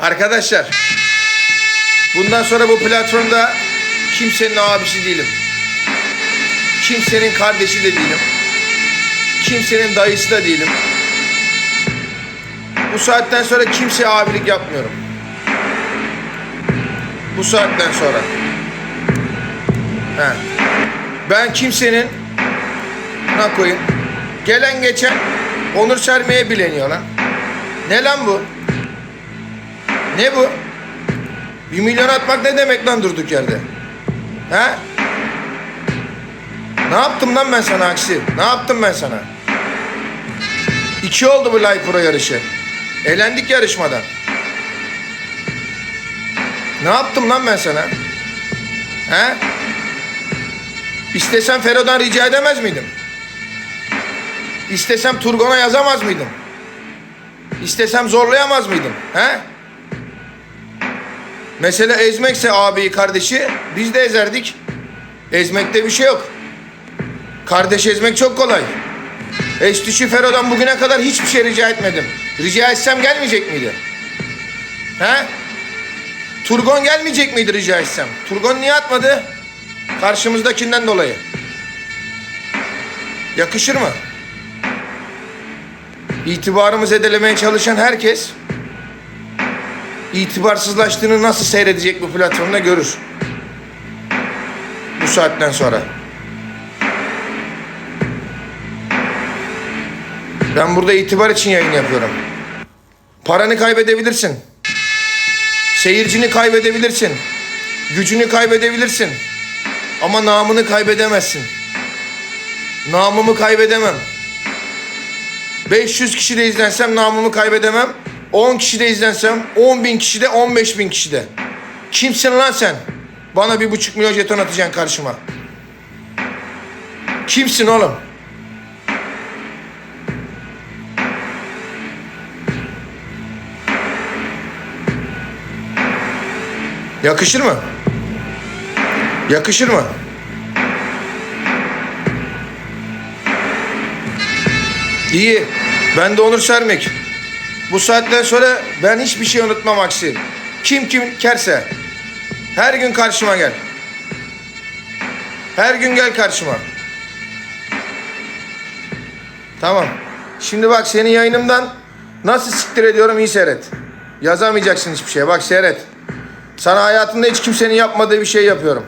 Arkadaşlar bundan sonra bu platformda kimsenin abisi değilim. Kimsenin kardeşi de değilim. Kimsenin dayısı da değilim. Bu saatten sonra kimseye abilik yapmıyorum. Bu saatten sonra. He. Ben kimsenin ne koyayım? Gelen geçen onur sermeye bileniyor lan. Ne lan bu? Ne bu? Bir milyon atmak ne demek lan durduk yerde? He? Ne yaptım lan ben sana aksi? Ne yaptım ben sana? İki oldu bu Live Pro yarışı. Elendik yarışmadan. Ne yaptım lan ben sana? He? İstesem Fero'dan rica edemez miydim? İstesem Turgon'a yazamaz mıydım? İstesem zorlayamaz mıydım? He? Mesele ezmekse abiyi kardeşi biz de ezerdik. Ezmekte bir şey yok. Kardeş ezmek çok kolay. Estüşü Fero'dan bugüne kadar hiçbir şey rica etmedim. Rica etsem gelmeyecek miydi? He? Turgon gelmeyecek miydi rica etsem? Turgon niye atmadı? Karşımızdakinden dolayı. Yakışır mı? İtibarımı zedelemeye çalışan herkes itibarsızlaştığını nasıl seyredecek bu platformda görür. Bu saatten sonra. Ben burada itibar için yayın yapıyorum. Paranı kaybedebilirsin. Seyircini kaybedebilirsin. Gücünü kaybedebilirsin. Ama namını kaybedemezsin. Namımı kaybedemem. 500 kişi de izlensem namımı kaybedemem. 10 kişi de izlensem 10 bin kişi de 15 bin kişi de. Kimsin lan sen? Bana bir buçuk milyon jeton atacaksın karşıma. Kimsin oğlum? Yakışır mı? Yakışır mı? İyi. Ben de Onur Sermek. Bu saatten sonra ben hiçbir şey unutmam aksi. Kim kim kerse. Her gün karşıma gel. Her gün gel karşıma. Tamam. Şimdi bak senin yayınımdan nasıl siktir ediyorum iyi seyret. Yazamayacaksın hiçbir şey. Bak seyret. Sana hayatında hiç kimsenin yapmadığı bir şey yapıyorum.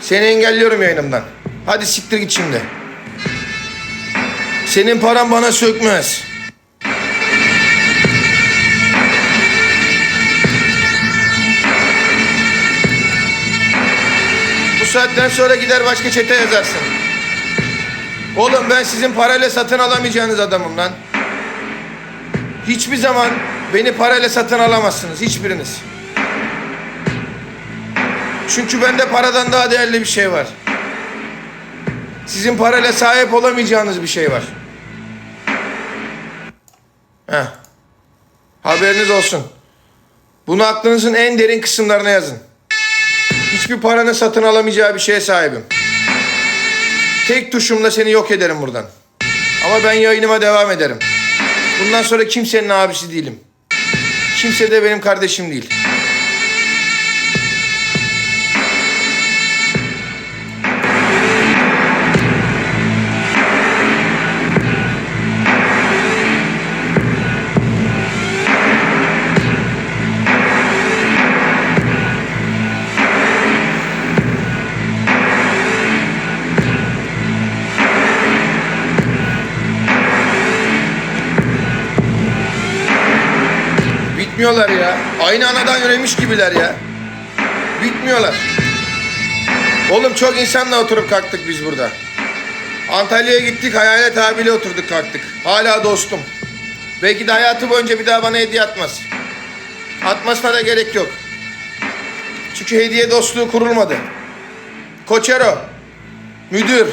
Seni engelliyorum yayınımdan. Hadi siktir git şimdi. Senin paran bana sökmez. Saatten sonra gider başka çete yazarsın. Oğlum ben sizin parayla satın alamayacağınız adamım lan. Hiçbir zaman beni parayla satın alamazsınız hiçbiriniz. Çünkü bende paradan daha değerli bir şey var. Sizin parayla sahip olamayacağınız bir şey var. Heh. Haberiniz olsun. Bunu aklınızın en derin kısımlarına yazın. Hiçbir paranın satın alamayacağı bir şeye sahibim. Tek tuşumla seni yok ederim buradan. Ama ben yayınıma devam ederim. Bundan sonra kimsenin abisi değilim. Kimse de benim kardeşim değil. Bitmiyorlar ya. Aynı anadan üremiş gibiler ya. Bitmiyorlar. Oğlum çok insanla oturup kalktık biz burada. Antalya'ya gittik Hayalet abiyle oturduk kalktık. Hala dostum. Belki de hayatı boyunca bir daha bana hediye atmaz. Atmasına da gerek yok. Çünkü hediye dostluğu kurulmadı. Koçero, müdür,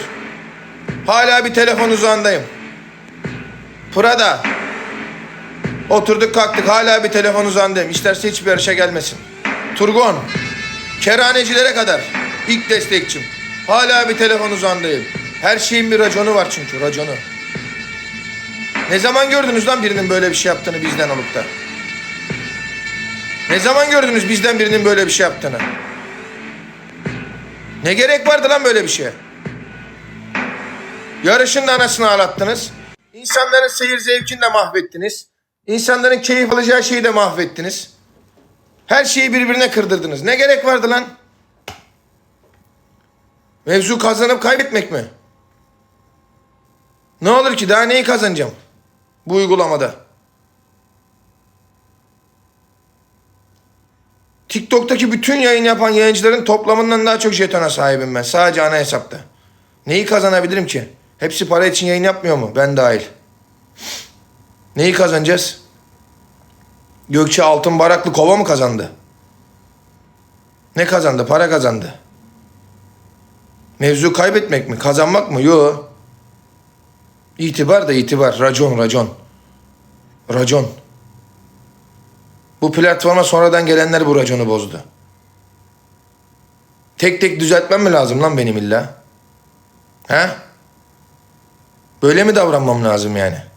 hala bir telefon uzağındayım. Prada, Oturduk kalktık hala bir telefon uzandayım. İsterse hiçbir yarışa gelmesin. Turgon. Kerhanecilere kadar. ilk destekçim. Hala bir telefon uzandayım. Her şeyin bir raconu var çünkü raconu. Ne zaman gördünüz lan birinin böyle bir şey yaptığını bizden olup da? Ne zaman gördünüz bizden birinin böyle bir şey yaptığını? Ne gerek vardı lan böyle bir şeye? Yarışın da anasını ağlattınız. İnsanların seyir zevkini de mahvettiniz. İnsanların keyif alacağı şeyi de mahvettiniz. Her şeyi birbirine kırdırdınız. Ne gerek vardı lan? Mevzu kazanıp kaybetmek mi? Ne olur ki daha neyi kazanacağım? Bu uygulamada. TikTok'taki bütün yayın yapan yayıncıların toplamından daha çok jetona sahibim ben. Sadece ana hesapta. Neyi kazanabilirim ki? Hepsi para için yayın yapmıyor mu? Ben dahil. Neyi kazanacağız? Gökçe Altın Baraklı kova mı kazandı? Ne kazandı? Para kazandı. Mevzu kaybetmek mi? Kazanmak mı? Yo. İtibar da itibar. Racon, racon. Racon. Bu platforma sonradan gelenler bu raconu bozdu. Tek tek düzeltmem mi lazım lan benim illa? He? Böyle mi davranmam lazım yani?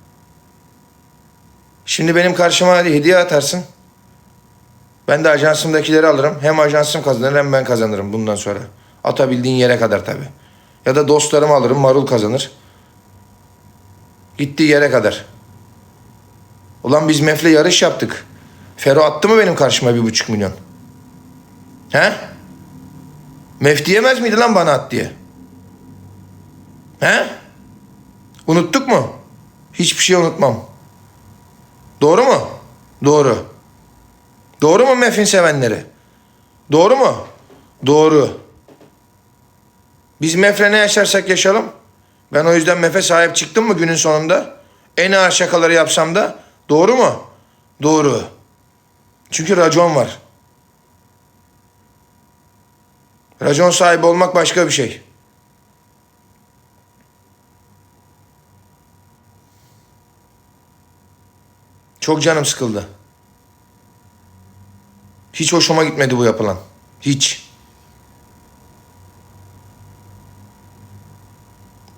Şimdi benim karşıma hediye atarsın. Ben de ajansımdakileri alırım. Hem ajansım kazanır hem ben kazanırım bundan sonra. Atabildiğin yere kadar tabii. Ya da dostlarımı alırım marul kazanır. Gittiği yere kadar. Ulan biz Mef'le yarış yaptık. Fero attı mı benim karşıma bir buçuk milyon? He? Mef diyemez miydi lan bana at diye? He? Unuttuk mu? Hiçbir şey unutmam. Doğru mu? Doğru. Doğru mu Mef'in sevenleri? Doğru mu? Doğru. Biz Mef'le ne yaşarsak yaşayalım. Ben o yüzden Mef'e sahip çıktım mı günün sonunda? En ağır şakaları yapsam da doğru mu? Doğru. Çünkü racon var. Racon sahibi olmak başka bir şey. Çok canım sıkıldı. Hiç hoşuma gitmedi bu yapılan. Hiç.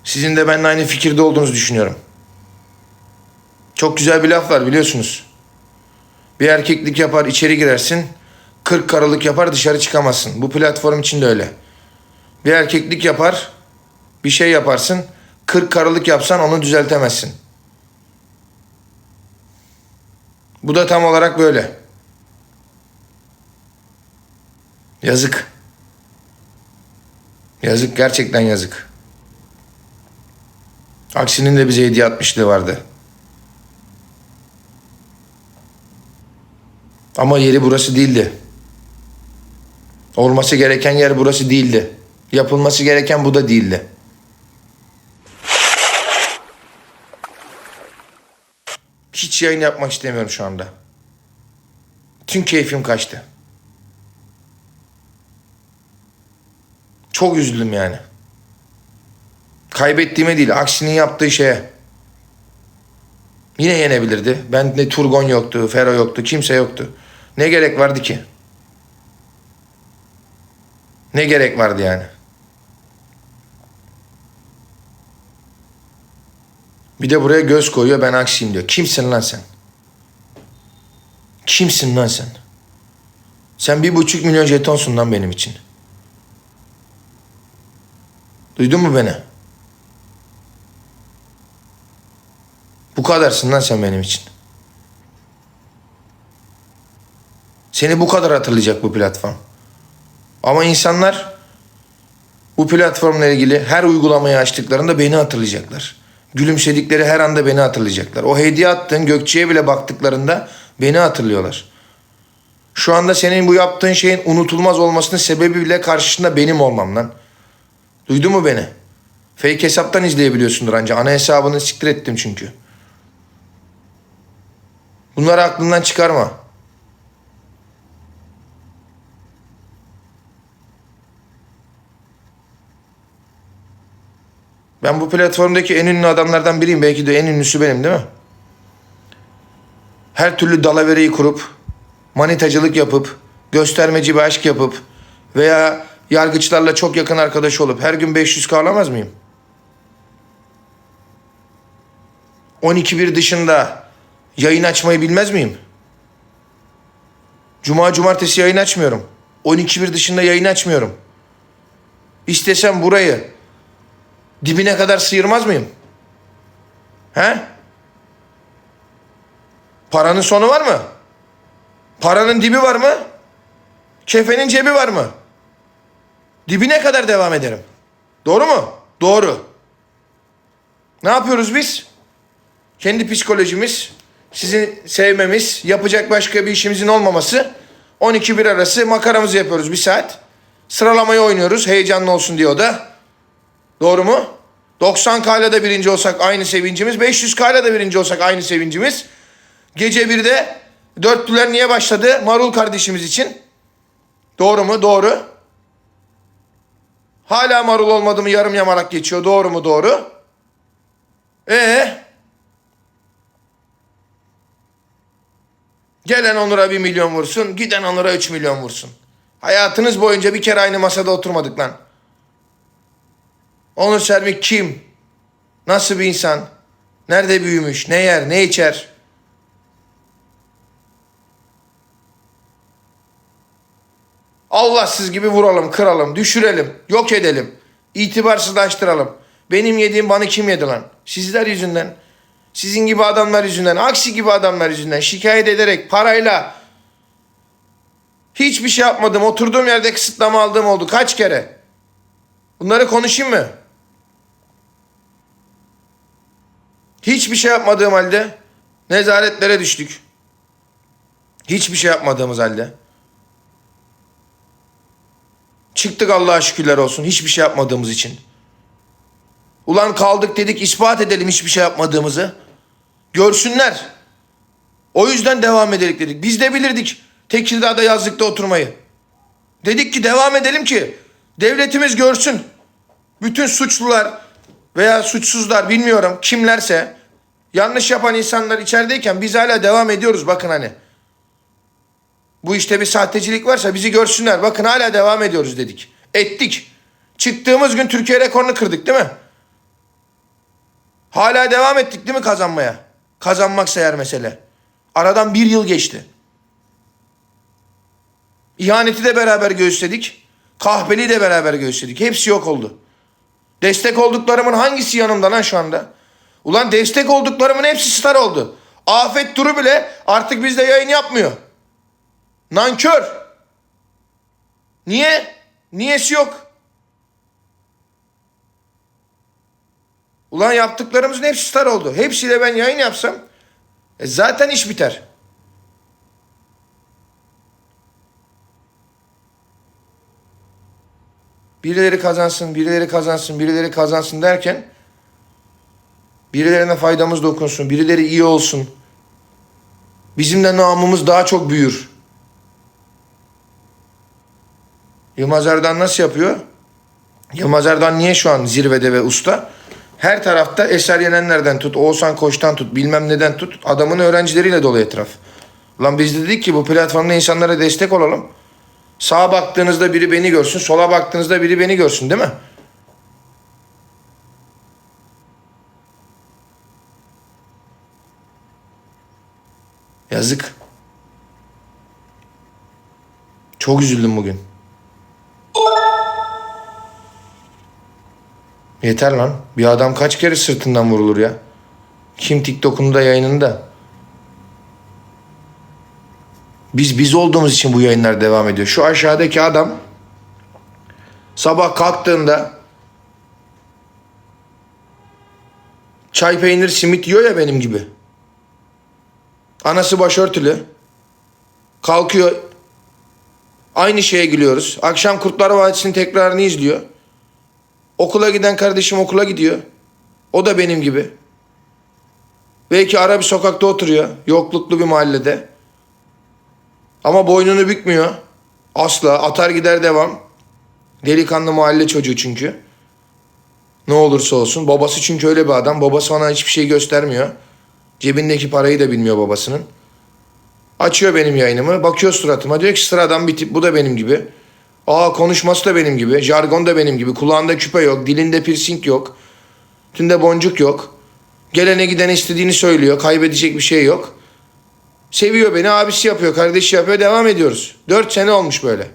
Sizin de benimle aynı fikirde olduğunuzu düşünüyorum. Çok güzel bir laf var biliyorsunuz. Bir erkeklik yapar içeri girersin. 40 karılık yapar dışarı çıkamazsın. Bu platform için de öyle. Bir erkeklik yapar. Bir şey yaparsın. 40 karılık yapsan onu düzeltemezsin. Bu da tam olarak böyle. Yazık. Yazık gerçekten yazık. Aksinin de bize hediye atmışlığı vardı. Ama yeri burası değildi. Olması gereken yer burası değildi. Yapılması gereken bu da değildi. Hiç yayın yapmak istemiyorum şu anda. Tüm keyfim kaçtı. Çok üzüldüm yani. Kaybettiğime değil, aksinin yaptığı şeye. Yine yenebilirdi. Ben ne Turgon yoktu, Fero yoktu, kimse yoktu. Ne gerek vardı ki? Ne gerek vardı yani? Bir de buraya göz koyuyor ben aksiyim diyor. Kimsin lan sen? Kimsin lan sen? Sen bir buçuk milyon jetonsun lan benim için. Duydun mu beni? Bu kadarsın lan sen benim için. Seni bu kadar hatırlayacak bu platform. Ama insanlar bu platformla ilgili her uygulamayı açtıklarında beni hatırlayacaklar. Gülümsedikleri her anda beni hatırlayacaklar. O hediye attığın Gökçe'ye bile baktıklarında beni hatırlıyorlar. Şu anda senin bu yaptığın şeyin unutulmaz olmasının sebebi bile karşısında benim olmam lan. Duydun mu beni? Fake hesaptan izleyebiliyorsundur ancak. Ana hesabını siktir ettim çünkü. Bunları aklından çıkarma. Ben bu platformdaki en ünlü adamlardan biriyim. Belki de en ünlüsü benim değil mi? Her türlü dalavereyi kurup, manitacılık yapıp, göstermeci bir aşk yapıp veya yargıçlarla çok yakın arkadaş olup her gün 500 alamaz mıyım? 12 bir dışında yayın açmayı bilmez miyim? Cuma cumartesi yayın açmıyorum. 12.1 dışında yayın açmıyorum. İstesem burayı dibine kadar sıyırmaz mıyım? He? Paranın sonu var mı? Paranın dibi var mı? Kefenin cebi var mı? Dibine kadar devam ederim. Doğru mu? Doğru. Ne yapıyoruz biz? Kendi psikolojimiz, sizi sevmemiz, yapacak başka bir işimizin olmaması. 12-1 arası makaramızı yapıyoruz bir saat. Sıralamayı oynuyoruz heyecanlı olsun diye o da. Doğru mu? 90 kayla da birinci olsak aynı sevincimiz. 500 kayla da birinci olsak aynı sevincimiz. Gece 1'de dörtlüler niye başladı? Marul kardeşimiz için. Doğru mu? Doğru. Hala marul olmadı mı yarım yamalak geçiyor. Doğru mu? Doğru. Ee? Gelen Onur'a bir milyon vursun, giden Onur'a üç milyon vursun. Hayatınız boyunca bir kere aynı masada oturmadık lan. Onur Sermik kim? Nasıl bir insan? Nerede büyümüş? Ne yer? Ne içer? Allahsız gibi vuralım, kıralım, düşürelim, yok edelim. itibarsızlaştıralım. Benim yediğim banı kim yedi lan? Sizler yüzünden. Sizin gibi adamlar yüzünden, aksi gibi adamlar yüzünden şikayet ederek parayla hiçbir şey yapmadım. Oturduğum yerde kısıtlama aldığım oldu. Kaç kere? Bunları konuşayım mı? Hiçbir şey yapmadığım halde nezaretlere düştük. Hiçbir şey yapmadığımız halde. Çıktık Allah'a şükürler olsun hiçbir şey yapmadığımız için. Ulan kaldık dedik ispat edelim hiçbir şey yapmadığımızı. Görsünler. O yüzden devam edelim dedik. Biz de bilirdik Tekirdağ'da yazlıkta oturmayı. Dedik ki devam edelim ki devletimiz görsün. Bütün suçlular veya suçsuzlar bilmiyorum kimlerse yanlış yapan insanlar içerideyken biz hala devam ediyoruz bakın hani. Bu işte bir sahtecilik varsa bizi görsünler. Bakın hala devam ediyoruz dedik. Ettik. Çıktığımız gün Türkiye rekorunu kırdık değil mi? Hala devam ettik değil mi kazanmaya? Kazanmaksa eğer mesele. Aradan bir yıl geçti. İhaneti de beraber göğüsledik. Kahpeliği de beraber göğüsledik. Hepsi yok oldu. Destek olduklarımın hangisi yanımda lan şu anda? Ulan destek olduklarımın hepsi star oldu. Afet Duru bile artık bizde yayın yapmıyor. Nankör. Niye? Niyesi yok. Ulan yaptıklarımızın hepsi star oldu. Hepsiyle ben yayın yapsam e zaten iş biter. Birileri kazansın, birileri kazansın, birileri kazansın derken birilerine faydamız dokunsun, birileri iyi olsun. Bizim de namımız daha çok büyür. Yılmaz Erdoğan nasıl yapıyor? Yılmaz Erdoğan niye şu an zirvede ve usta? Her tarafta Eser Yenenler'den tut, Oğuzhan Koç'tan tut, bilmem neden tut. Adamın öğrencileriyle dolu etraf. Lan biz de dedik ki bu platformda insanlara destek olalım. Sağa baktığınızda biri beni görsün, sola baktığınızda biri beni görsün değil mi? Yazık. Çok üzüldüm bugün. Yeter lan. Bir adam kaç kere sırtından vurulur ya? Kim TikTok'unda yayınında? Biz biz olduğumuz için bu yayınlar devam ediyor. Şu aşağıdaki adam sabah kalktığında çay peynir simit yiyor ya benim gibi. Anası başörtülü. Kalkıyor. Aynı şeye gülüyoruz. Akşam Kurtlar Vadisi'nin tekrarını izliyor. Okula giden kardeşim okula gidiyor. O da benim gibi. Belki ara bir sokakta oturuyor. Yokluklu bir mahallede. Ama boynunu bükmüyor. Asla. Atar gider devam. Delikanlı mahalle çocuğu çünkü. Ne olursa olsun. Babası çünkü öyle bir adam. Babası ona hiçbir şey göstermiyor. Cebindeki parayı da bilmiyor babasının. Açıyor benim yayınımı. Bakıyor suratıma. Diyor ki sıradan bir tip. Bu da benim gibi. Aa konuşması da benim gibi. Jargon da benim gibi. Kulağında küpe yok. Dilinde piercing yok. Tünde boncuk yok. Gelene gidene istediğini söylüyor. Kaybedecek bir şey yok. Seviyor beni, abisi yapıyor, kardeşi yapıyor, devam ediyoruz. Dört sene olmuş böyle.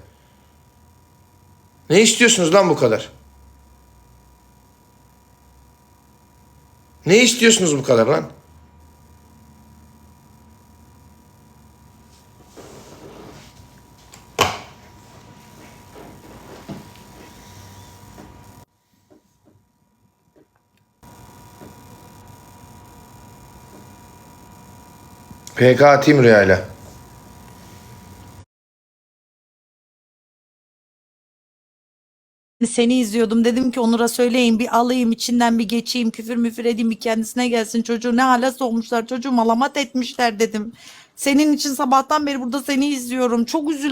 Ne istiyorsunuz lan bu kadar? Ne istiyorsunuz bu kadar lan? PK atayım Rüya'yla. Seni izliyordum dedim ki Onur'a söyleyin bir alayım içinden bir geçeyim küfür müfür edeyim bir kendisine gelsin çocuğu ne hale sokmuşlar çocuğu malamat etmişler dedim. Senin için sabahtan beri burada seni izliyorum çok üzüldüm.